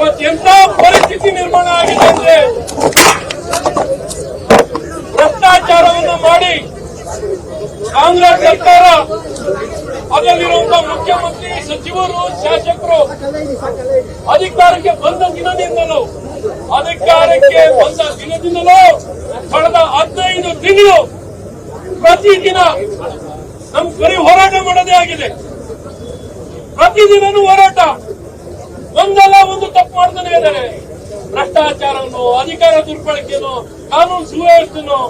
ಇವತ್ತು ಎಂತ ಪರಿಸ್ಥಿತಿ ನಿರ್ಮಾಣ ಆಗಿದೆ ಅಂದ್ರೆ ಭ್ರಷ್ಟಾಚಾರವನ್ನು ಮಾಡಿ ಕಾಂಗ್ರೆಸ್ ಸರ್ಕಾರ ಅದರಲ್ಲಿರುವಂತಹ ಮುಖ್ಯಮಂತ್ರಿ, ಸಚಿವರು, ಶಾಸಕರು ಅಧಿಕಾರಕ್ಕೆ ಬಂದ ದಿನದಿಂದಲೂ, ಅಧಿಕಾರಕ್ಕೆ ಬಂದ ದಿನದಿಂದಲೂ ಕಳೆದ ಹದಿನೈದು ತಿಂಗಳು ಪ್ರತಿದಿನ ನಮ್ ಬರೀ ಹೋರಾಟ ಮಾಡೋದೇ ಆಗಿದೆ. ಪ್ರತಿದಿನನೂ ಹೋರಾಟ. ಒಂದಲ್ಲ ಒಂದು ತಪ್ಪು ಮಾಡ್ತಾನೆ ಇದ್ದಾರೆ. ಭ್ರಷ್ಟಾಚಾರವನ್ನು ಅಧಿಕಾರ ದುರ್ಬಳಕೆಯನ್ನು ಕಾನೂನು ಸುವ್ಯವಸ್ಥೆಯನ್ನು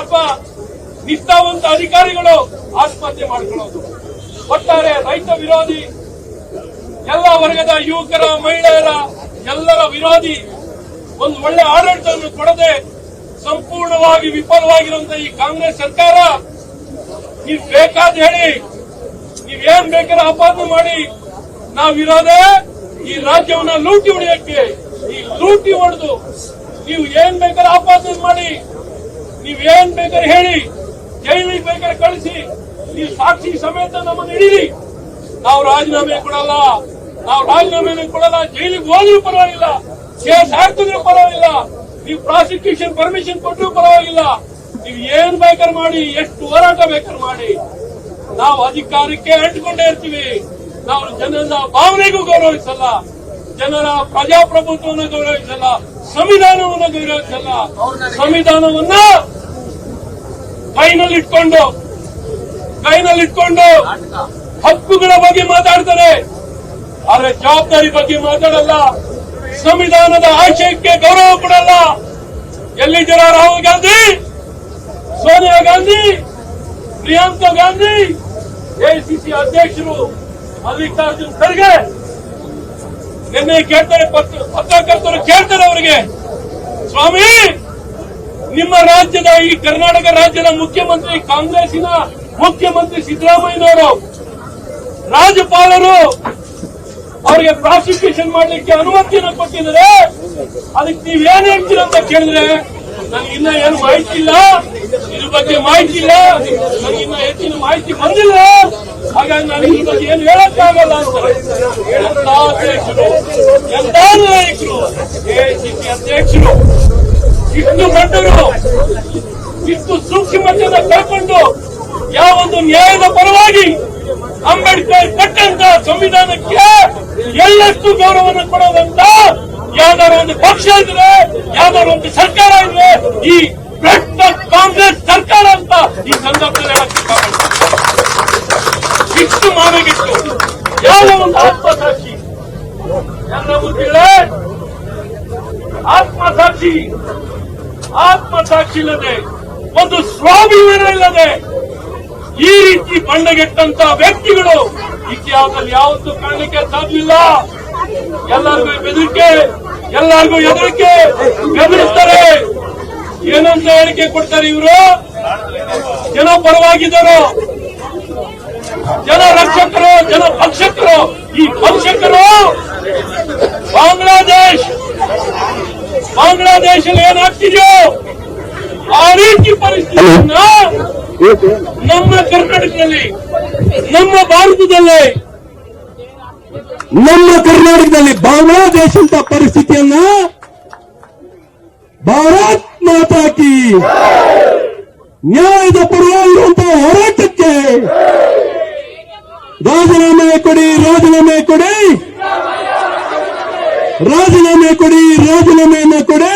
ಅಪ್ಪ, ನಿಷ್ಠಾವಂತ ಅಧಿಕಾರಿಗಳು ಆತ್ಮಹತ್ಯೆ ಮಾಡ್ಕೊಳ್ಳೋದು. ಒಟ್ಟಾರೆ ರೈತ ವಿರೋಧಿ, ಎಲ್ಲ ವರ್ಗದ ಯುವಕರ, ಮಹಿಳೆಯರ, ಎಲ್ಲರ ವಿರೋಧಿ ಒಂದು ಒಳ್ಳೆ ಆಡಳಿತವನ್ನು ಕೊಡದೆ ಸಂಪೂರ್ಣವಾಗಿ ವಿಫಲವಾಗಿರುವಂತಹ ಈ ಕಾಂಗ್ರೆಸ್ ಸರ್ಕಾರ, ನೀವು ಬೇಕಾದ ಹೇಳಿ ನೀವೇನ್ ಬೇಕಾದ್ರೆ ಆಪಾದನೆ ಮಾಡಿ ನಾವಿರೋದೇ ಈ ರಾಜ್ಯವನ್ನ ಲೂಟಿ ಹೊಡೆಯಕ್ಕೆ ಈ ಲೂಟಿ ಹೊಡೆದು ನೀವು ಏನ್ ಬೇಕಾದ್ರೆ ಆಪಾದನೆ ಮಾಡಿ, ನೀವ್ ಏನ್ ಬೇಕಾದ್ರೆ ಹೇಳಿ, ಜೈಲಿಗೆ ಬೇಕಾದ್ರೆ ಕಳಿಸಿ, ನೀವು ಸಾಕ್ಷಿ ಸಮೇತ ನಮ್ಮನ್ನು ಹಿಡೀರಿ. ನಾವು ರಾಜೀನಾಮೆ ಕೊಡಲ್ಲ, ನಾವು ರಾಜೀನಾಮೆ ಕೊಡಲ್ಲ, ಜೈಲಿಗೆ ಹೋದ್ರೂ ಪರವಾಗಿಲ್ಲ, ಕೇಸ್ ಹಾಕಿದ್ರೂ ಪರವಾಗಿಲ್ಲ, ನೀವು ಪ್ರಾಸಿಕ್ಯೂಷನ್ ಪರ್ಮಿಷನ್ ಕೊಟ್ಟರೂ ಪರವಾಗಿಲ್ಲ, ನೀವು ಏನ್ ಬೇಕಾದ್ರೆ ಮಾಡಿ, ಎಷ್ಟು ಹೋರಾಟ ಬೇಕಾದ್ರೆ ಮಾಡಿ. ನಾವು ಅಧಿಕಾರಕ್ಕೆ ಅಂಟಿಕೊಂಡೇ ಇರ್ತೀವಿ. ನಾವು ಜನರ ಭಾವನೆಗೂ ಗೌರವಿಸಲ್ಲ. ಜನರ ಪ್ರಜಾಪ್ರಭುತ್ವವನ್ನು ಗೌರವಿಸಲ್ಲ. ಸಂವಿಧಾನವನ್ನು ಗೌರವಿಸಲ್ಲ. ಸಂವಿಧಾನವನ್ನ ಕೈನಲ್ಲಿ ಇಟ್ಕೊಂಡು ಕೈನಲ್ಲಿ ಇಟ್ಕೊಂಡು ಹಕ್ಕುಗಳ ಬಗ್ಗೆ ಮಾತಾಡ್ತಾರೆ. ಆದ್ರೆ ಜವಾಬ್ದಾರಿ ಬಗ್ಗೆ ಮಾತಾಡಲ್ಲ. ಸಂವಿಧಾನದ ಆಶಯಕ್ಕೆ ಗೌರವ ಕೊಡಲ್ಲ. ಎಲ್ಲಿದ್ದೀರಾ ರಾಹುಲ್ ಗಾಂಧಿ, ಸೋನಿಯಾ ಗಾಂಧಿ, ಪ್ರಿಯಾಂಕಾ ಗಾಂಧಿ, ಎಐಸಿಸಿ ಅಧ್ಯಕ್ಷರು ಮಲ್ಲಿಕಾರ್ಜುನ್ ಖರ್ಗೆ ನಿನ್ನೆ ಕೇಳ್ತಾರೆ ಪತ್ರ- ಪತ್ರಕರ್ತರು ಕೇಳ್ತಾರೆ ಅವರಿಗೆ. ಸ್ವಾಮಿ, ನಿಮ್ಮ ರಾಜ್ಯದ ಈ ಕರ್ನಾಟಕ ರಾಜ್ಯದ ಮುಖ್ಯಮಂತ್ರಿ, ಕಾಂಗ್ರೆಸ್ಸಿನ ಮುಖ್ಯಮಂತ್ರಿ ಸಿದ್ದರಾಮಯ್ಯನವರು, ರಾಜ್ಯಪಾಲರು ಅವರಿಗೆ ಪ್ರಾಸಿಕ್ಯೂಷನ್ ಮಾಡಲಿಕ್ಕೆ ಅನುಮತಿಯನ್ನು ಕೊಟ್ಟಿದ್ದಾರೆ. ಅದಕ್ಕೆ ನೀವೇನ್ ಹೇಳ್ತೀರ ಅಂತ ಕೇಳಿದ್ರೆ, ನನಗೆ ಇನ್ನ ಏನು ಮಾಹಿತಿ ಇಲ್ಲ. ಇದ್ರ ಬಗ್ಗೆ ಮಾಹಿತಿ ಇಲ್ಲ. ನನಗಿನ್ನ ಹೆಚ್ಚಿನ ಮಾಹಿತಿ ಬಂದಿಲ್ಲ. ಹಾಗಾಗಿ ಬಗ್ಗೆ ಏನು ಹೇಳಕ್ಕಾಗಲ್ಲ ಅಂತಾರೆ ಎಂತ ಅಧ್ಯಕ್ಷರು, ಎಲ್ಲ ನಾಯಕರು ಎಐಸಿಸಿ ಅಧ್ಯಕ್ಷರು, ಇಷ್ಟು ದೊಡ್ಡರು ಇಷ್ಟು ಸೂಕ್ಷ್ಮತೆಯನ್ನು ಕಳ್ಕೊಂಡು ಯಾವೊಂದು ನ್ಯಾಯದ ಪರವಾಗಿ ಅಂಬೇಡ್ಕರ್ ಕಟ್ಟಂತ ಸಂವಿಧಾನಕ್ಕೆ ಎಲ್ಲಷ್ಟು ಗೌರವವನ್ನು ಕೊಡೋದಂತ ಯಾವ್ದಾರ ಒಂದು ಪಕ್ಷ ಇದ್ರೆ ಯಾವ್ದಾರ ಒಂದು ಸರ್ಕಾರ ಇದ್ರೆ ಈ ಕಾಂಗ್ರೆಸ್ ಸರ್ಕಾರ ಅಂತ ಈ ಸಂದರ್ಭದಲ್ಲಿ ಹೇಳಕ್. ಇಷ್ಟು ಮಾನಗಿಟ್ಟು ಯಾವ ಒಂದು ಆತ್ಮಸಾಕ್ಷಿ? ಎಲ್ಲ ಗೊತ್ತಿಲ್ಲ ಆತ್ಮಸಾಕ್ಷಿ. ಆತ್ಮಸಾಕ್ಷಿ ಇಲ್ಲದೆ, ಒಂದು ಸ್ವಾಭಿಮಾನ ಇಲ್ಲದೆ, ಈ ರೀತಿ ಬಣ್ಣಗೆಟ್ಟಂತ ವ್ಯಕ್ತಿಗಳು ಇತಿಹಾಸದಲ್ಲಿ ಯಾವತ್ತೂ ಕಾಣಲಿಕ್ಕೆ ಸಾಧ್ಯವಿಲ್ಲ. ಎಲ್ಲರಿಗೂ ಬೆದರಿಕೆ, ಎಲ್ಲರಿಗೂ ಹೆದರಿಕೆ, ಬೆದರಿಸ್ತಾರೆ. ಏನಂತ ಹೇಳಿಕೆ ಕೊಡ್ತಾರೆ ಇವರು? ಜನ ಪರವಾಗಿದ್ದರು. ಜನ ರಕ್ಷಕರು, ಜನ ಭಕ್ಷಕರು, ಈ ಭಕ್ಷಕರು ಬಾಂಗ್ಲಾದೇಶ್, ಬಾಂಗ್ಲಾದೇಶಲ್ಲಿ ಏನಾಗ್ತಿದೆಯೋ ಆ ರೀತಿ ಪರಿಸ್ಥಿತಿಯನ್ನ ನಮ್ಮ ಕರ್ನಾಟಕದಲ್ಲಿ, ನಮ್ಮ ಭಾರತದಲ್ಲಿ, ನಮ್ಮ ಕರ್ನಾಟಕದಲ್ಲಿ ಬಾಂಗ್ಲಾದೇಶ ಅಂತ ಪರಿಸ್ಥಿತಿಯನ್ನ ಭಾರತ್ ಮಾತಾಕಿ ನ್ಯಾಯದ ಪರವಾಗಿರುವಂತಹ ಹೋರಾಟಕ್ಕೆ ರಾಜೀನಾಮೆ ಕೊಡಿ ರಾಜೀನಾಮೆ ಕೊಡಿ. ರಾಜೀನಾಮೆ ಕೊಡಿ ರಾಜೀನಾಮೆಯನ್ನು ಕೊಡಿ.